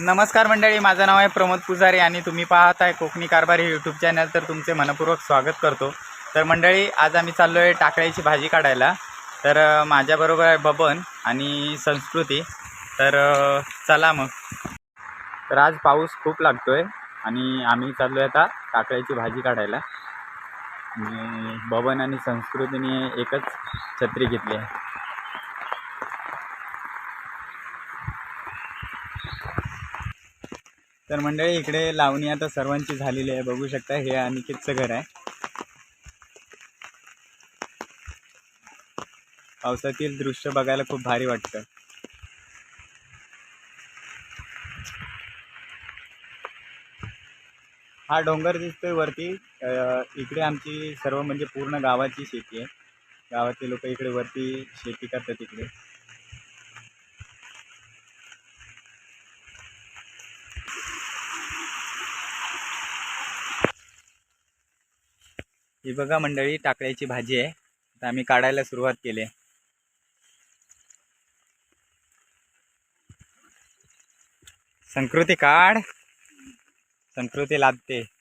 नमस्कार मंडळी माझं नाव आहे प्रमोद पुजारी आणि तुम्ही पाहत आहे कोकणी कारभार हे यूट्यूब चॅनल तर तुमचे मनपूर्वक स्वागत करतो. तर मंडळी आज आम्ही चाललो आहे टाकळ्याची भाजी काढायला. तर माझ्याबरोबर आहे बबन आणि संस्कृती. तर चला मग. तर आज पाऊस खूप लागतो आहे आणि आम्ही चाललो आहे आता टाकळ्याची भाजी काढायला. आणि बबन आणि संस्कृतीने एकच छत्री घेतली आहे. तर मंडळी इकडे लावणी आता सर्वांची झालेली आहे. बघू शकता हे अनिकेतचं घर आहे. पावसातील दृश्य बघायला खूप भारी वाटतं. हा डोंगर दिसतोय वरती. इकडे आमची सर्व म्हणजे पूर्ण गावाची शेती आहे. गावातले लोक इकडे वरती शेती करतात इकडे. ही बघा मंडळी टाकळ्याची भाजी आहे. आता आम्ही काढायला सुरुवात केली आहे. संस्कृती काढ. संस्कृती लादते.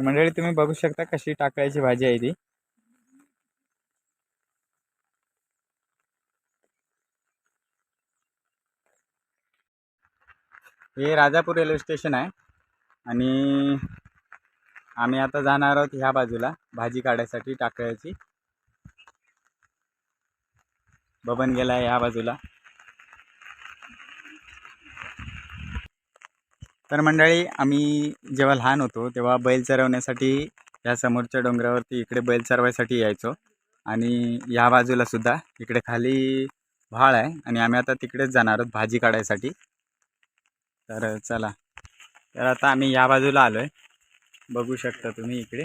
तर मंडळी तुम्ही बघू शकता कशी टाकळ्याची भाजी आहे ती. हे राजापूर रेल्वे स्टेशन आहे आणि आम्ही आता जाणार आहोत ह्या बाजूला भाजी काढायसाठी टाकळ्याची बबन गेला आहे ह्या बाजूला. तर मंडळी आम्ही जेव्हा लहान होतो तेव्हा बैल चरवण्यासाठी या समोरच्या डोंगरावरती इकडे बैल चरवायसाठी यायचो. आणि या बाजूला सुद्धा इकडे खाली व्हाळ आहे आणि आम्ही आता तिकडेच जाणार आहोत भाजी काढायसाठी. तर चला. तर आता आम्ही या बाजूला आलो आहे बघू शकता तुम्ही इकडे.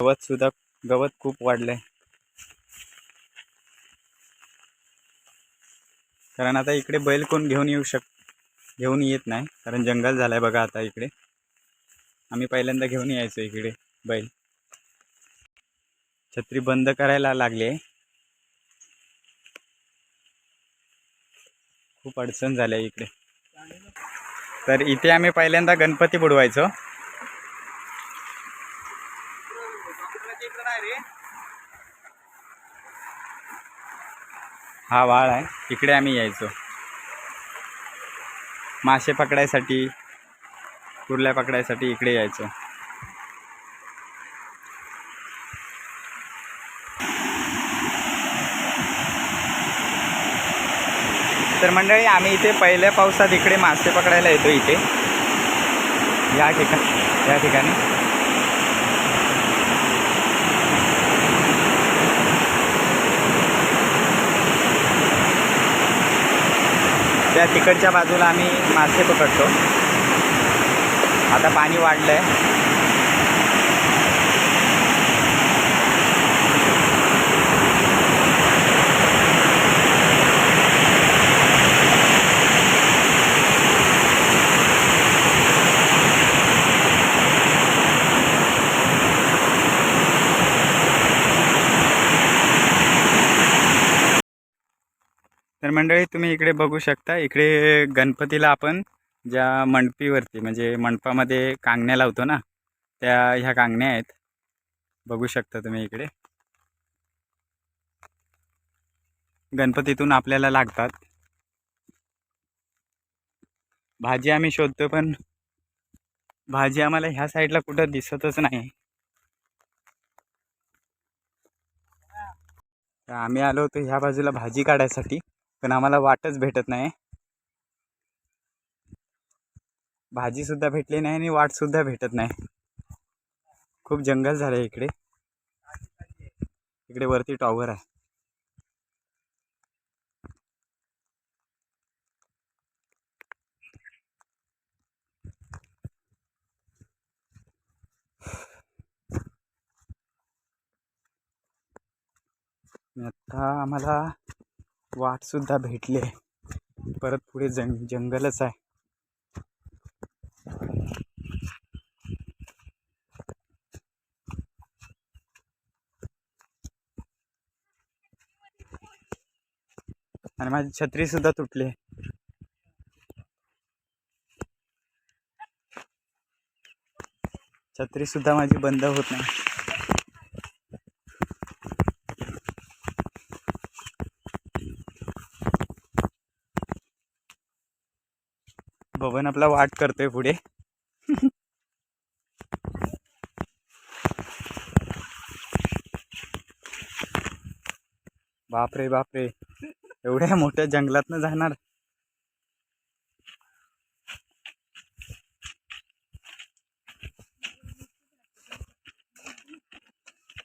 गवत सुद्धा गवत खूप वाढलंय. कारण आता इकडे बैल कोण घेऊन येऊ शक घेऊन येत नाही. कारण जंगल झालं आहे बघा आता इकडे. आम्ही पहिल्यांदा घेऊन यायचो इकडे बैल. छत्री बंद करायला लागली आहे. खूप अडचण झाली आहे इकडे. तर इथे आम्ही पहिल्यांदा गणपती बुडवायचो. हा वाळ आहे. इकडे आम्ही यायचो. मासे पकडायसाठी कुर्ल्या पकडायसाठी इकडे यायचो. तर मंडळी आम्ही इथे पहिल्या पावसात इकडे मासे पकडायला येतो इथे. या ठिकाणी या ठिकाणी. त्या तिकडच्या बाजूला आम्ही मासे पकडतो. आता पाणी वाढलं आहे तर मंडळी तुम्ही इकडे बघू शकता इकडे गणपतीला आपण ज्या मंडपीवरती म्हणजे मंडपामध्ये कांगण्या लावतो ना त्या ह्या कांगण्या आहेत. बघू शकता तुम्ही इकडे. गणपतीतून आपल्याला लागतात. भाजी आम्ही शोधतो पण भाजी आम्हाला ह्या साईडला कुठं दिसतच नाही. तर आम्ही आलो होतो ह्या बाजूला भाजी काढायसाठी. पण आम्हाला वाटच भेटत नाही. भाजीसुद्धा भेटली नाही आणि वाटसुद्धा भेटत नाही. खूप जंगल झालं आहे इकडे. इकडे वरती टॉवर आहे. आता आम्हाला वाटसुद्धा भेटली. आहे परत पुढे जंग जंगलच आहे. आणि माझी छत्री सुद्धा तुटली. आहे छत्री सुद्धा माझी बंद होत नाही. बबन आपला वाट करतोय पुढे. बापरे बापरे. एवढ्या मोठ्या जंगलातनं जाणार.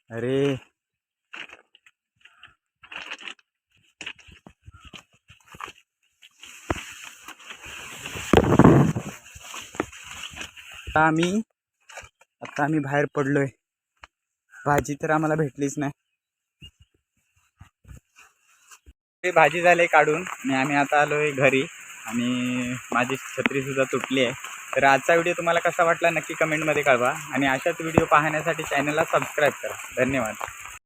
अरे. आता आम्ही आता आम्ही बाहेर पडलोय. भाजी तर आम्हाला भेटलीच नाही. ते भाजी झाले काढून आणि आम्ही आता आलोय घरी आणि माझी छत्री सुद्धा तुटली आहे. तर आजचा व्हिडिओ तुम्हाला कसा वाटला नक्की कमेंटमध्ये कळवा आणि अशाच व्हिडिओ पाहण्यासाठी चॅनलला सबस्क्राईब करा. धन्यवाद.